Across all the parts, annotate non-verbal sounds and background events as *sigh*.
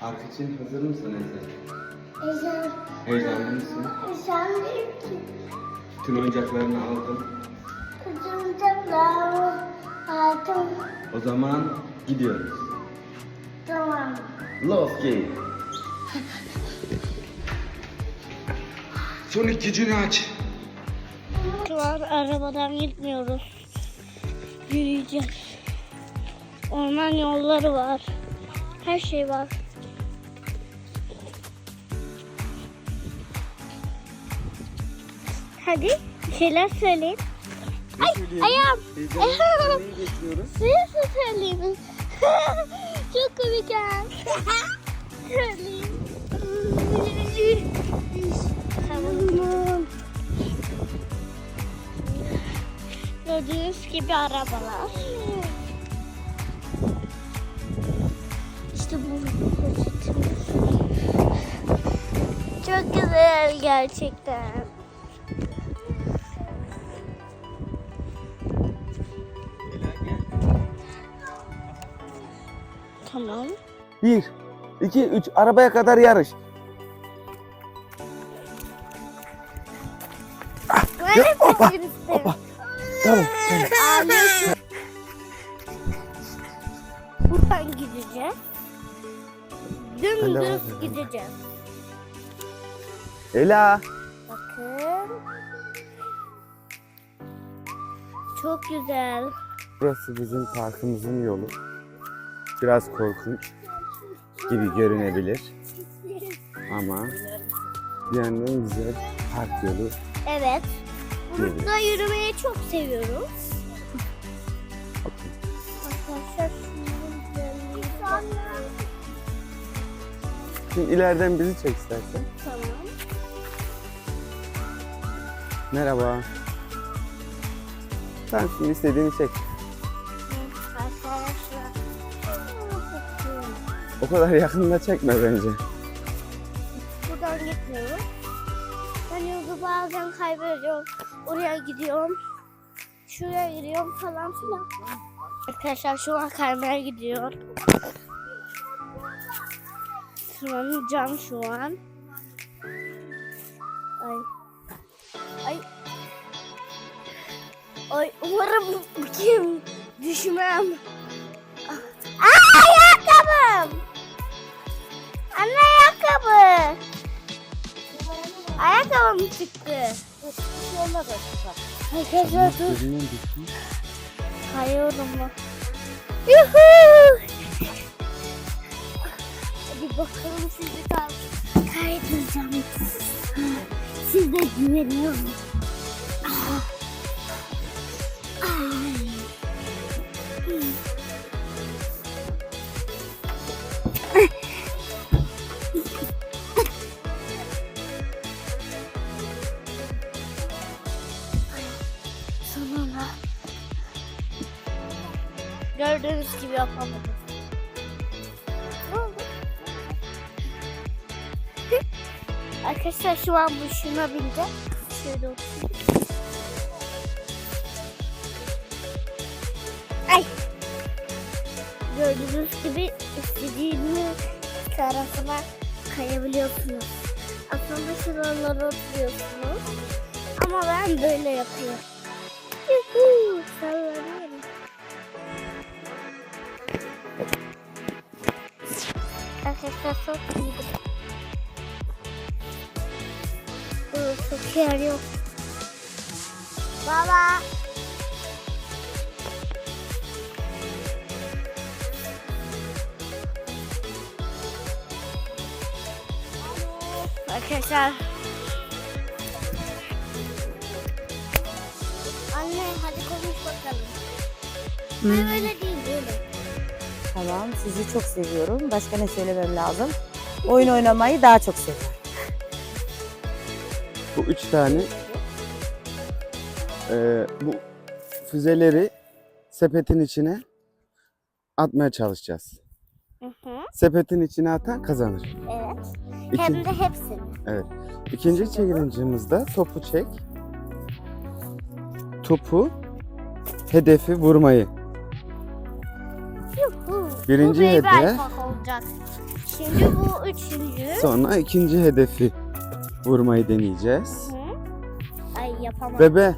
Park için hazır mısın Ezel? Ezel, Heyecanlı mısın? değil ki. Bütün oyuncaklarını aldım. Kızılcıklar aldım. O zaman gidiyoruz. Tamam. Love game. Sonic gücünü aç. Şu an arabadan gitmiyoruz. Yürüyeceğiz. Orman yolları var. Her şey var. Hadi bir şeyler söyleyin. Ay ayağım. Neyi *laughs* bekliyoruz? Siz söyleyin. *laughs* Çok komik ha. *laughs* Söyleyin. Tamam. Gördüğünüz gibi arabalar. İşte bu. Çok güzel gerçekten. Tamam. Bir, iki, üç. Arabaya kadar yarış. Ben de hoppa, hoppa. Tamam. tamam. Ağlıyorsun. Buradan gideceğiz. Dümdüz gideceğiz. Ela. Bakın. Çok güzel. Burası bizim parkımızın yolu. Biraz korkunç gibi görünebilir. Ama bir yandan güzel park yolu. Evet. Burada yürümeyi çok seviyorum. Arkadaşlar. Şimdi ileriden bizi çek istersen. Tamam. Merhaba. Sen şimdi istediğini çek. O kadar yakında çekme bence. Buradan gitmiyorum. Ben yolu bazen kaybediyorum. Oraya gidiyorum. Şuraya gidiyorum falan filan. Arkadaşlar şu an kaymaya gidiyor. Tırmanacağım şu an. Ay. Ay. Ay umarım kim düşmem. Ayakkabım çıktı. Arkadaşlar dur. Düştü. Kayıyorum mu? Yuhuu. Hadi bakalım sizi kal kaydıracağım. Size güveniyorum. Ah. Gördüğünüz gibi oldu? *laughs* Arkadaşlar şu an bu şuna bindi. Şöyle oturayım. Ay. Gördüğünüz gibi istediğiniz tarafına kayabiliyorsunuz. Aslında şuralara oturuyorsunuz. Ama ben böyle yapıyorum. Çok iyiydi. Burada çok yer yok. Baba. Arkadaşlar. Anne hadi konuş bakalım. Ben öyle değil. Tamam, sizi çok seviyorum. Başka ne söylemem lazım? Oyun oynamayı daha çok seviyorum. Bu üç tane e, bu füzeleri sepetin içine atmaya çalışacağız. Hı hı. Sepetin içine atan kazanır. Evet. Hem de hepsini. Evet. İkinci challenge'ımızda topu çek. Topu hedefi vurmayı. Birinci Bu baby hedef- alpak olacak. Şimdi bu üçüncü. Sonra ikinci hedefi vurmayı deneyeceğiz. Hı. Ay yapamadım. Bebe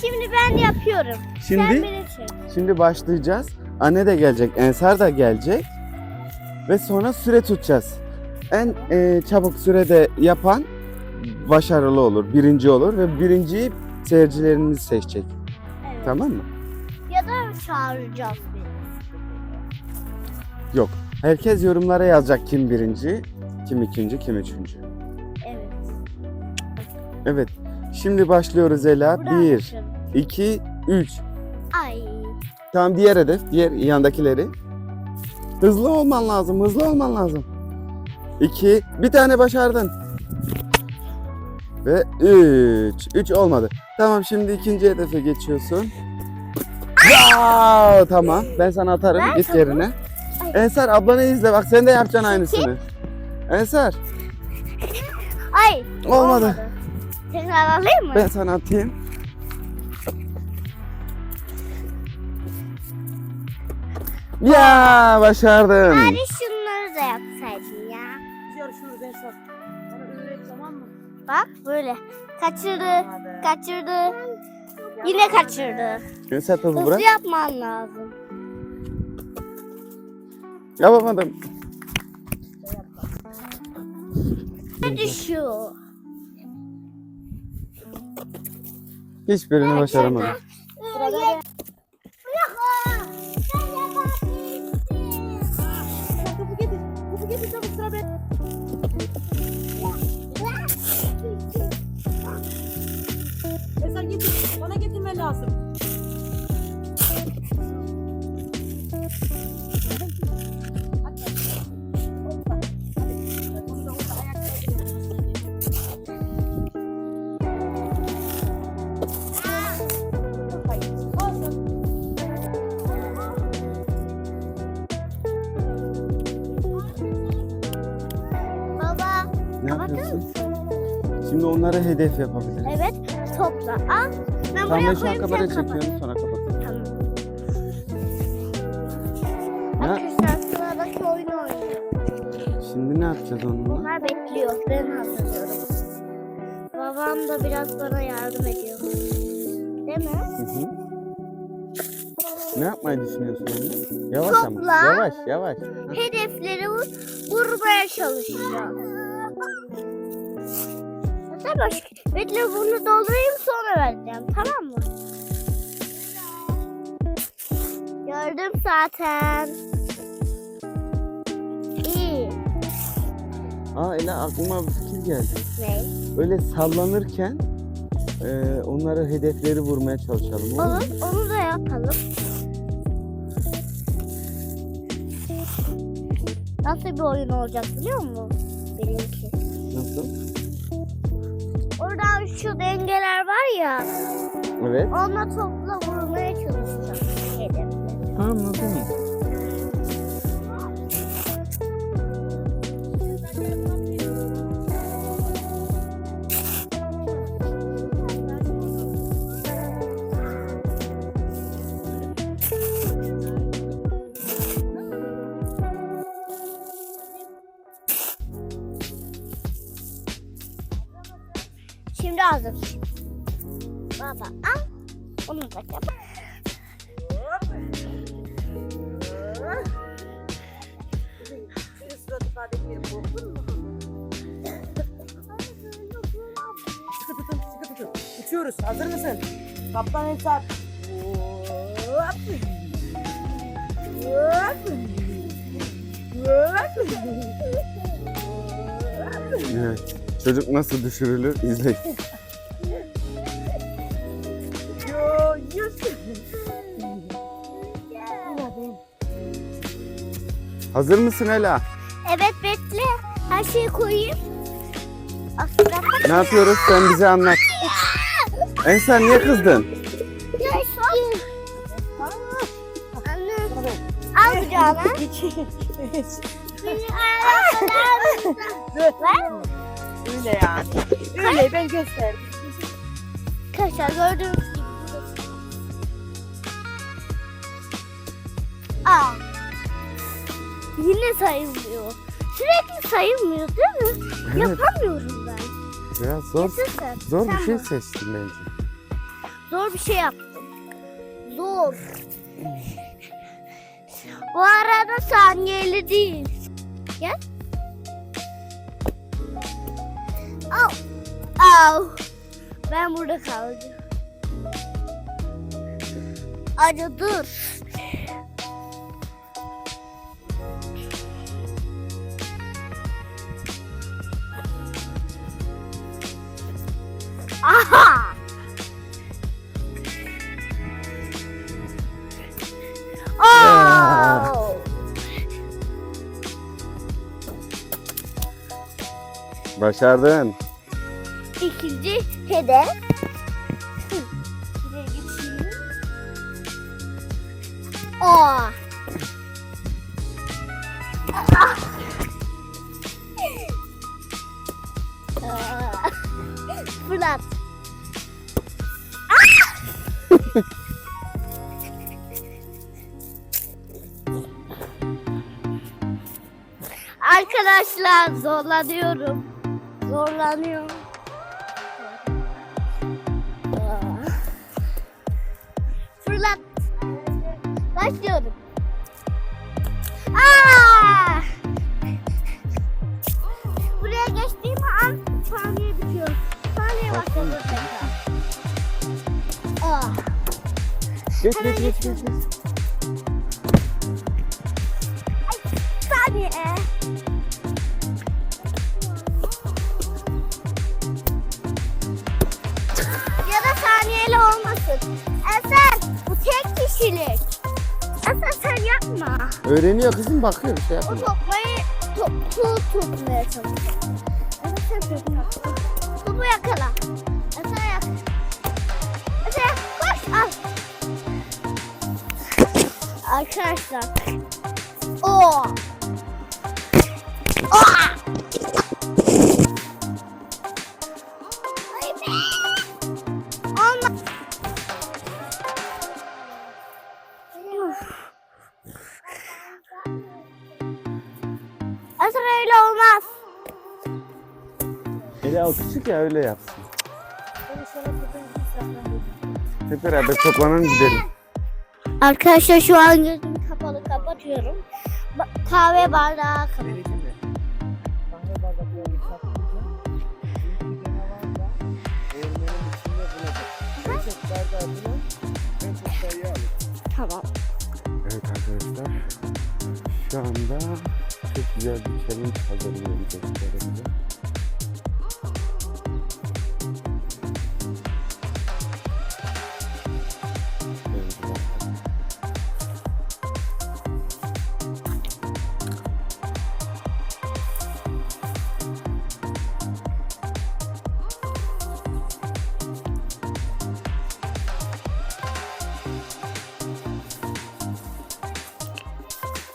Şimdi ben yapıyorum. Sen şimdi beni çek. şimdi başlayacağız. Anne de gelecek, Ensar da gelecek. Ve sonra süre tutacağız. En e, çabuk sürede yapan başarılı olur, birinci olur ve birinciyi seyircilerimiz seçecek. Evet. Tamam mı? Ya da çağıracağız beni. Yok. Herkes yorumlara yazacak kim birinci, kim ikinci, kim üçüncü. Evet. Evet. Şimdi başlıyoruz Ela. Buradan Bir, başlayalım. iki, üç. Ay. Tamam diğer hedef, diğer yandakileri. Hızlı olman lazım, hızlı olman lazım. İki, bir tane başardın. Ve üç, üç olmadı. Tamam şimdi ikinci hedefe geçiyorsun. Wow, tamam ben sana atarım Ver git topu. yerine. Ensar ablanı izle bak sen de yapacaksın aynısını. Ensar Ay. olmadı. Tekrar alayım mı? Ben sana atayım. Ya başardın. Bari şunları da yapsaydın ya. Yarışıyoruz Ensar. Bana öğret tamam mı? Bak böyle. Kaçırdı. Kaçırdı. Yine kaçırdı. Ensar topu Hızlı bırak. yapman lazım. Yapamadım. Hadi şu. Hiçbirini başaramadım. Sırada getir. Getir. Bana getirmen lazım. Ne Kapatır yapıyorsun? Şimdi onlara hedef yapabiliriz. Evet. Topla. Al. Ben Tamam buraya ben şu an koyayım kamerayı sen kapat. çekiyorum sonra kapatıyorum. Tamam. Ne? Arkadaşlar sıradaki oyunu oynuyor. Şimdi ne yapacağız onunla? Onlar bekliyor. Ben hazırlıyorum. Babam da biraz bana yardım ediyor. Değil mi? Hı hı. Ne yapmayı düşünüyorsun anne? Yavaş ama. Topla. Yavaş yavaş. Hedefleri vur- vurmaya çalışacağım. Hatta başka. Bekle bunu doldurayım sonra vereceğim. Tamam mı? Gördüm zaten. İyi. Aa Ela aklıma bir fikir geldi. Ne? Öyle sallanırken e, onlara hedefleri vurmaya çalışalım. Olur? Olur. Onu da yapalım. Nasıl bir oyun olacak biliyor musun? Benimki. Nasıl? Oradan şu dengeler var ya. Evet. Onunla topla vurmaya çalışacağım. Hedefleri. Anladım. Uçuyoruz. Hazır mısın? Kaptan Ensar. Hop. Hop. Hop. Evet. Çocuk nasıl düşürülür izleyin. Yo. Hazır mısın Ela? Evet bekle. Her şeyi koyayım. Aslında Ne yapıyoruz sen bize anlat. Ensar niye kızdın? Al kucağına. Öyle ya. Öyle ben gösterdim. Arkadaşlar gördüğünüz gibi. Aa. Yine sayılmıyor. Sürekli sayılmıyor değil mi? Evet. Yapamıyorum ben. Biraz zor, zor bir şey bak. seçtin bence. Zor bir şey yaptım. Zor. Bu arada saniyeli değil. Gel. Au. Au. Ben burada kalacağım. Acı dur. Başardın. İkinci hedef. Aa! Fırlat. Arkadaşlar zorlanıyorum. Zorlanıyorum. Fırlat. Başlıyorum. Aa! Buraya geçtiğim an saniye bitiyor. Saniye başladı tekrar. Aa. Geç geç geç geç. geç. Öğreniyor kızım bakıyor bir şey O yapmıyor. toplayı topu tutmaya çalışıyor. Eser sen topu Topu yakala. Eser yak. Eser koş al. Arkadaşlar. O. ya öyle yapsın. Hep beraber toplanalım gidelim. Arkadaşlar şu an gözümü kapalı kapatıyorum. Ba- kahve bardağı alır. Tamam. Evet arkadaşlar. Şu anda çok güzel bir challenge hazırlıyorum çocuklarımıza.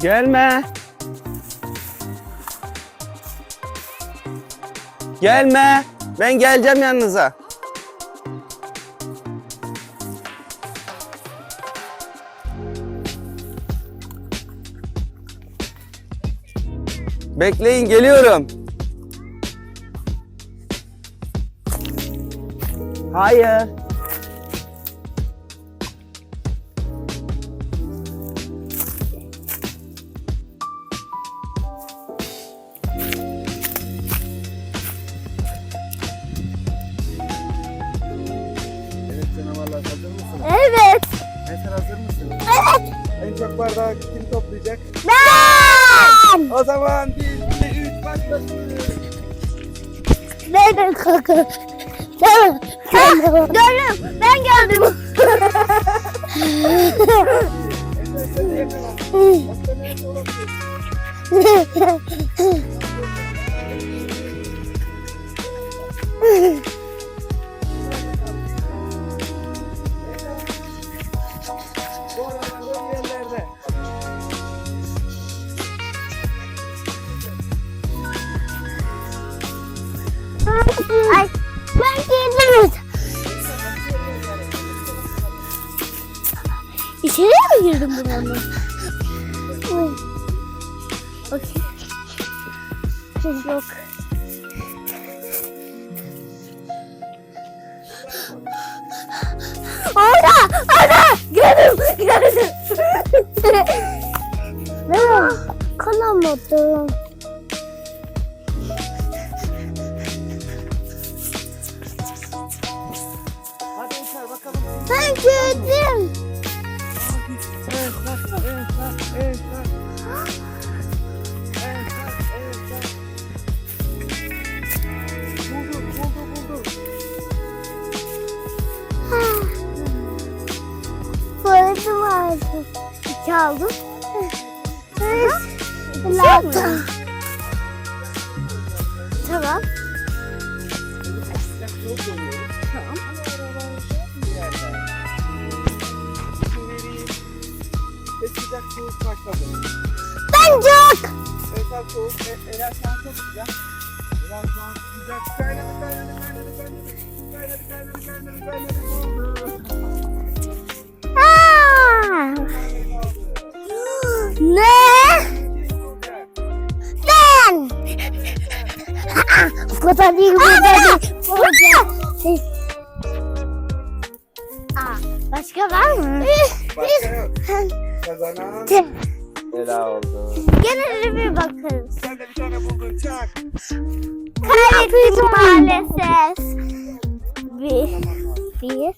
Gelme. Gelme. Ben geleceğim yanınıza. Bekleyin geliyorum. Hayır. Kim toplayacak? Ben. O zaman 1, 2, 3 başlasın. Nereden kalkın? Tamam. Gördüm. Ben gördüm. Eser sen de yakala. Başka nerede Orada! Orada! Gördüm! Gördüm! *laughs* ne var? Kalamadım. Lazım. Tamam. Tamam. Sıcak soğuk. Ben çok. Şu an çok sıcak. Ela şu an sıcak. Kaynadı, kaynadı, kaynadı, kaynadı. Kaynadı, kaynadı, kaynadı, kaynadı. Oldu. Ne? Ben. Bu kadar değil, bu kadar değil. Bu kadar. Aa, başka var mı? Başka yok. Kazanan Ela oldu. Gene bir bakarız. Sen de bir tane buldun çak. Kaybettim maalesef. Bir, bir,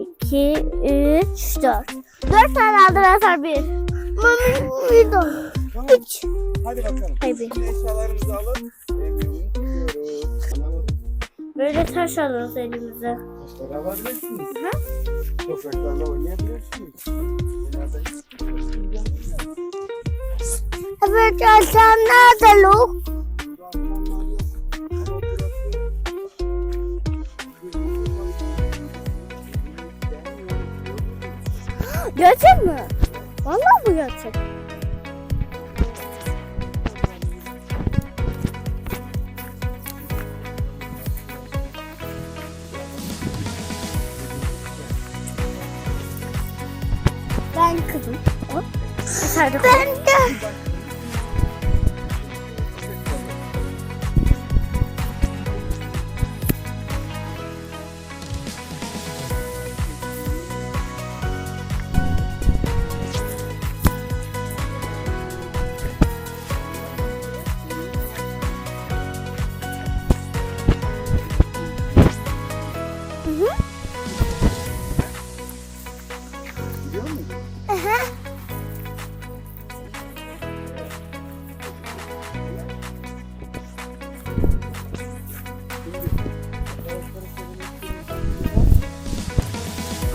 iki, üç, dört. Dört tane aldı mesela bir. Mami, bir de. Tamam. Üç. Hadi bakalım. Şimdi eşyalarımızı alıp. Böyle taş alırız elimize. Taşları alabilirsiniz. Topraklarla oynayabilirsiniz. Evet, sen nerede lo? Gerçek mi? Vallahi bu gerçek.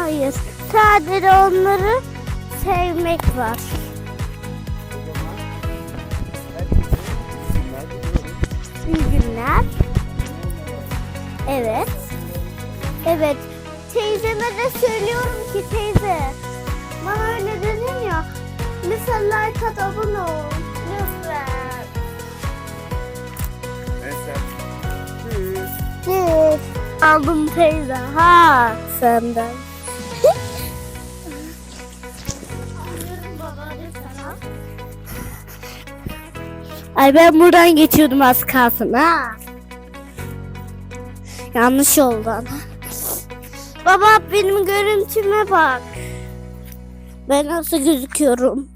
Hayır. Sadece onları sevmek var. İyi günler. Evet. Evet. Teyzeme de söylüyorum ki teyze. Bana öyle dedin ya. Mesela like at abone ol. Lütfen. Mesela. Tschüss. Evet. Aldım teyze. Ha senden. Ay ben buradan geçiyordum az kalsın ha. Yanlış yoldan. Baba benim görüntüme bak. Ben nasıl gözüküyorum?